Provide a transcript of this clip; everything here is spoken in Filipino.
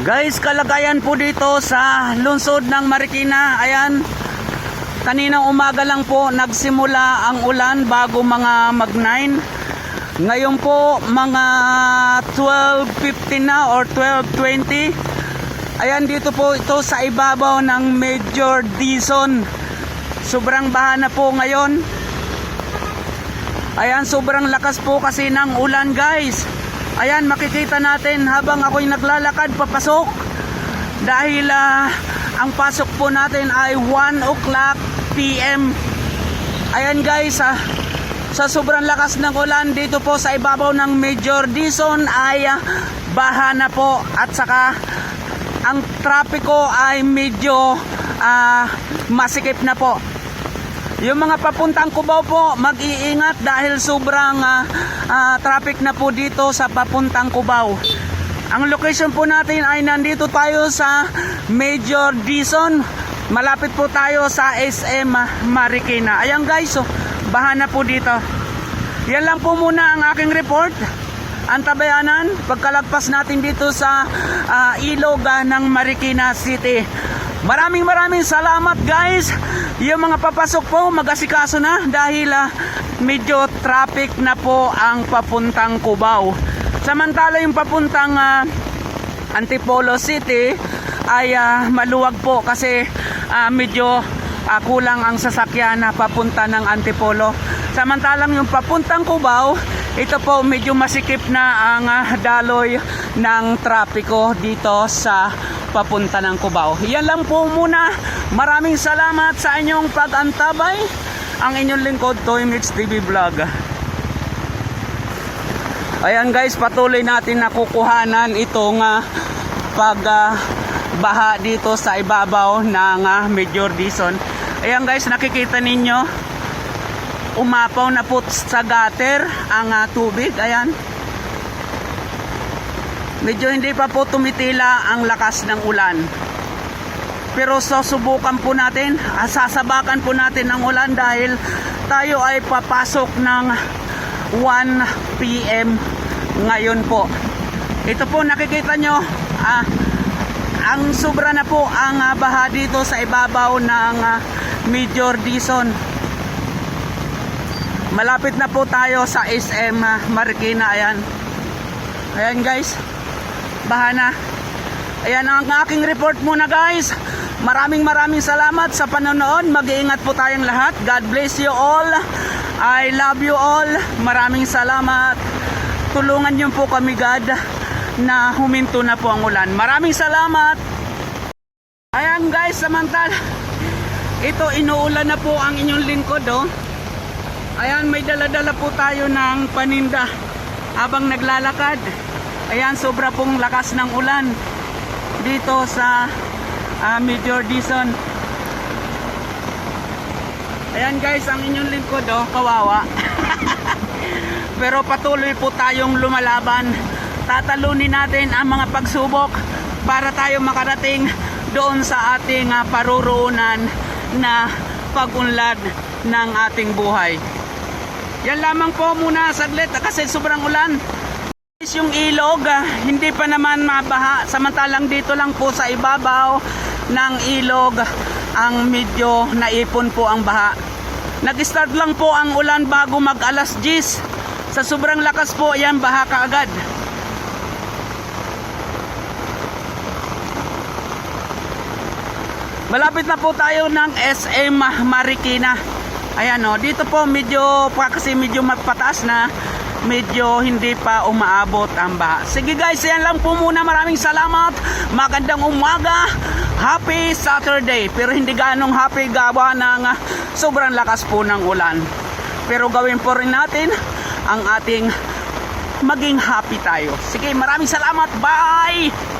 Guys, kalagayan po dito sa lungsod ng Marikina. Ayan, kaninang umaga lang po nagsimula ang ulan bago mga mag 9. Ngayon po mga 12.15 na or 12.20. Ayan dito po ito sa ibabaw ng Major Dizon. Sobrang baha na po ngayon. Ayan, sobrang lakas po kasi ng ulan guys. Ayan, makikita natin habang ako'y naglalakad papasok. Dahil ah, ang pasok po natin ay 1 o'clock PM. Ayan guys, ah, sa sobrang lakas ng ulan dito po sa ibabaw ng Major Dizon ay ah, baha na po at saka ang trapiko ay medyo ah, masikip na po. Yung mga papuntang Cubao po, mag-iingat dahil sobrang ah, ah, traffic na po dito sa papuntang Cubao. Ang location po natin ay nandito tayo sa Major Dizon. Malapit po tayo sa SM Marikina. Ayan guys, so, baha na po dito. Yan lang po muna ang aking report. Antabayanan, pagkalagpas natin dito sa ah, ilog ng Marikina City. Maraming maraming salamat guys. Yung mga papasok po, mag-asikaso na dahil ah, medyo traffic na po ang papuntang Cubao. Samantala yung papuntang ah, Antipolo City ay ah, maluwag po kasi ah, medyo ah, kulang ang sasakyan na papunta ng Antipolo. Samantalang yung papuntang Cubao, ito po medyo masikip na ang ah, daloy ng trapiko dito sa papunta ng Cubao. Yan lang po muna. Maraming salamat sa inyong pag-antabay. Ang inyong lingkod, Toy Mix TV Vlog. Ayan guys, patuloy natin nakukuhanan itong ah, pag ah, baha dito sa ibabaw ng ah, Major Dizon. Ayan guys, nakikita ninyo umapaw na po sa gutter ang ah, tubig. Ayan. Medyo hindi pa po tumitila ang lakas ng ulan. Pero susubukan po natin, ah, sasabakan po natin ng ulan dahil tayo ay papasok ng 1 p.m. ngayon po. Ito po nakikita nyo, ah, ang sobra na po ang ah, baha dito sa ibabaw ng ah, Major Dizon. Malapit na po tayo sa SM ah, Marikina. Ayan. Ayan guys. Baha na. Ayan ang aking report muna guys. Maraming maraming salamat sa panonood. Mag-iingat po tayong lahat. God bless you all. I love you all. Maraming salamat. Tulungan niyo po kami God na huminto na po ang ulan. Maraming salamat. Ayan guys, samantala ito inuulan na po ang inyong lingkod oh. Ayan, may dala-dala po tayo ng paninda habang naglalakad. Ayan, sobra pong lakas ng ulan dito sa ah, Major Dizon. Ayan guys, ang inyong lingkod oh, kawawa. Pero patuloy po tayong lumalaban. Tatalunin natin ang mga pagsubok para tayo makarating doon sa ating ah, paruroonan na pagunlad ng ating buhay. Yan lamang po muna saglit kasi sobrang ulan. Guys, Yung ilog, ah, hindi pa naman mabaha. Samantalang dito lang po sa ibabaw ng ilog ang medyo naipon po ang baha. Nag-start lang po ang ulan bago mag alas 10. Sa sobrang lakas po, yan baha kaagad. Malapit na po tayo ng SM Marikina. Ayan o, dito po medyo kasi medyo mapataas na medyo hindi pa umaabot ang baha. Sige guys, yan lang po muna. Maraming salamat. Magandang umaga. Happy Saturday. Pero hindi ganong happy gawa ng ah, sobrang lakas po ng ulan. Pero gawin po rin natin ang ating maging happy tayo. Sige, maraming salamat. Bye!